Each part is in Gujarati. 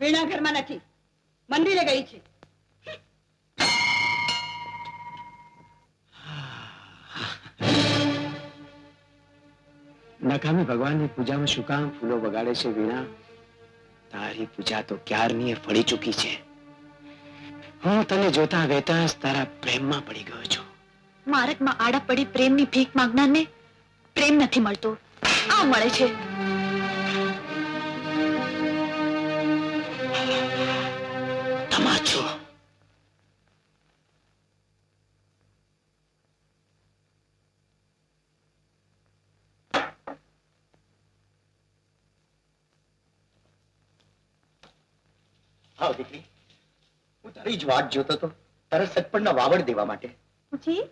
વીણા ઘરમાં નથી. મંદિરે ગઈ છે. નકામી ભગવાનની પૂજામાં શું કામ ફૂલો વગાડે છે વીણા? તારી પૂજા તો ક્યારની ફળી ચૂકી છે? હું તને જોતા વેતા તારા પ્રેમમાં પડી ગયો છું. મારકમાં આડા પડી પ્રેમની ભીખ માંગનારને પ્રેમ નથી મળતો. આ મળે છે. આવ દીકરી. હું તારી જ વાત જોતો હતો તારા સગપણના વાવડ દેવા માટે. જી?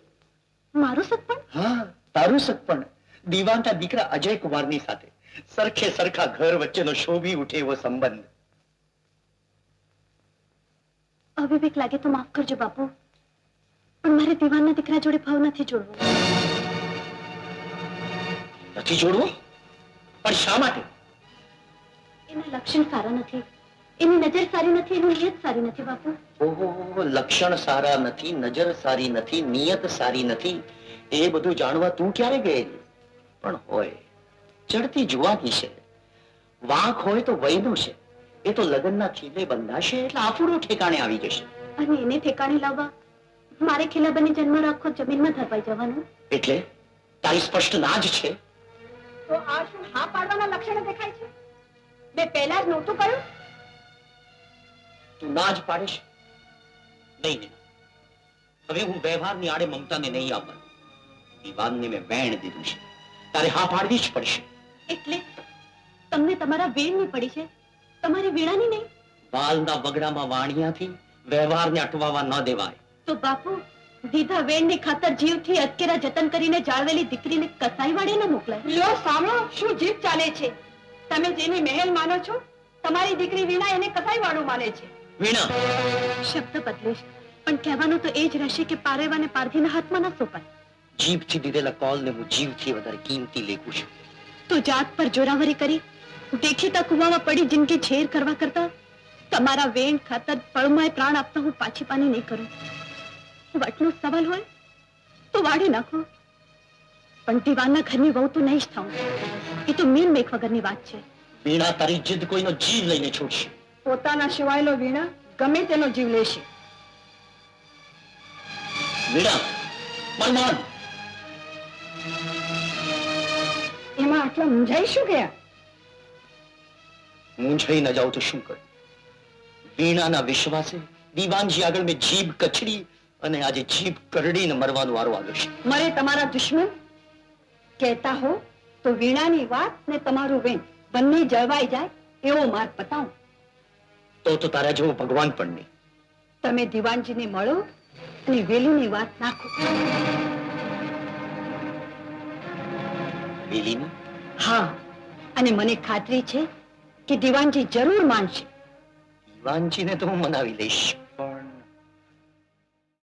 મારું સગપણ? હા તારું સગપણ. દીવાનના દીકરા અજય કુમારની સાથે. સરખે સરખા ઘર વચ્ચેનો શોભી ઉઠે એવો સંબંધ. અવિવેક લાગે તો માફ કરજો બાપુ. પણ મારે દીવાનના દીકરા જોડે ભાવ નથી જોડવો. નથી જોડવું? પણ શા માટે? એના લક્ષણ સારા નથી. એની નજર સારી નથી એની નિયત સારી નથી બાપુ. ઓહો લક્ષણ સારા નથી નજર સારી નથી નિયત સારી નથી એ બધું જાણવા તું ક્યારે ગયેલી? પણ હોય ચડતી જુવાની છે. વાંક હોય તો વયનું છે. એ તો લગ્નના ખીલે બંધાશે એટલે આફુડો ઠેકાણે આવી જશે. અને એને ઠેકાણે લાવવા મારે ખીલાબાની જન્મ રાખો જમીનમાં ધરપાઈ જવાનું? એટલે? તારી સ્પષ્ટ ના જ છે. તો આ શું હા પાડવાના લક્ષણો દેખાય છે? મેં પહેલા જ નહોતું કહ્યું. તું ના જ પાડીશ? નહીં નહીં. હવે હું વ્યવહારની આડે મમતાને નહીં આવવાનું. વિવાદને મેં વેણ દીધું છે. તારે હા પાડવી જ પડશે. એટલે તમને તમારા વેણની પડી છે? તમારી વીણાની નહીં? વાલના વગડામાં વાણિયાથી વ્યવહારને અટવાવા ન દેવાય. તો બાપુ દીધા વેણની ખાતર જીવથી અટકેરા જતન કરીને જાળવેલી દીકરીને કસાઈ વાળે ન મોકલાય. લ્યો સાંભળો શું જીત ચાલે છે? તમે જેને મહેલ માનો છો તમારી દીકરી વીણા એને કસાઈ વાળું માને છે. વીણા. શબ્દ બદલીશ. પણ કહેવાનું તો એ જ રહેશે કે પારેવાને પારધીના હાથમાં ન સોંપાય. જીભથી દીધેલા કોલને હું જીવથી વધારે કિંમતી લેખું છું. તો જાત પર જોરાવરી કરી. દેખીતા કુવામાં પડી જિંદગી ઝેર કરવા કરતા. તમારા વેણ ખાતર પળમાય પ્રાણ આપતા હું પાછી પાની નહીં કરું. વટનો સવાલ હોય તો વાળી નાખો. પણ દીવાનના ઘરની વહુ તો નહીં જ થાઉં. એ તો મીન મેક વગરની વાત છે. વીણા તારી જીદ કોઈનો જીવ લઈને છૂટશે પોતાના સિવાયનો વીણા ગમે તેનો જીવ લેશે. વીણા એમાં આટલા મૂંઝાઈ શું ગયા? મૂંઝાઈ ન જાઉં તો શું કરું? વીણાના વિશ્વાસે દીવાનજી આગળ મેં જીભ કચડી અને આજે જીભ કરડીને મરવાનો વારો આવ્યો છે. મરે તમારા દુશ્મન કહેતા હો તો વીણાની વાત ને તમારું વેણ બંને જળવાઈ જાય એવો માર્ગ બતાવો. તો તો તારા જેવો ભગવાન પણ નહીં. તમે દીવાનજીને મળો અને વેલીની વાત નાખો. વેલીની? હા અને મને ખાતરી છે કે દીવાનજી જરૂર માનશે. દીવાનજીને તો હું મનાવી લઈશ.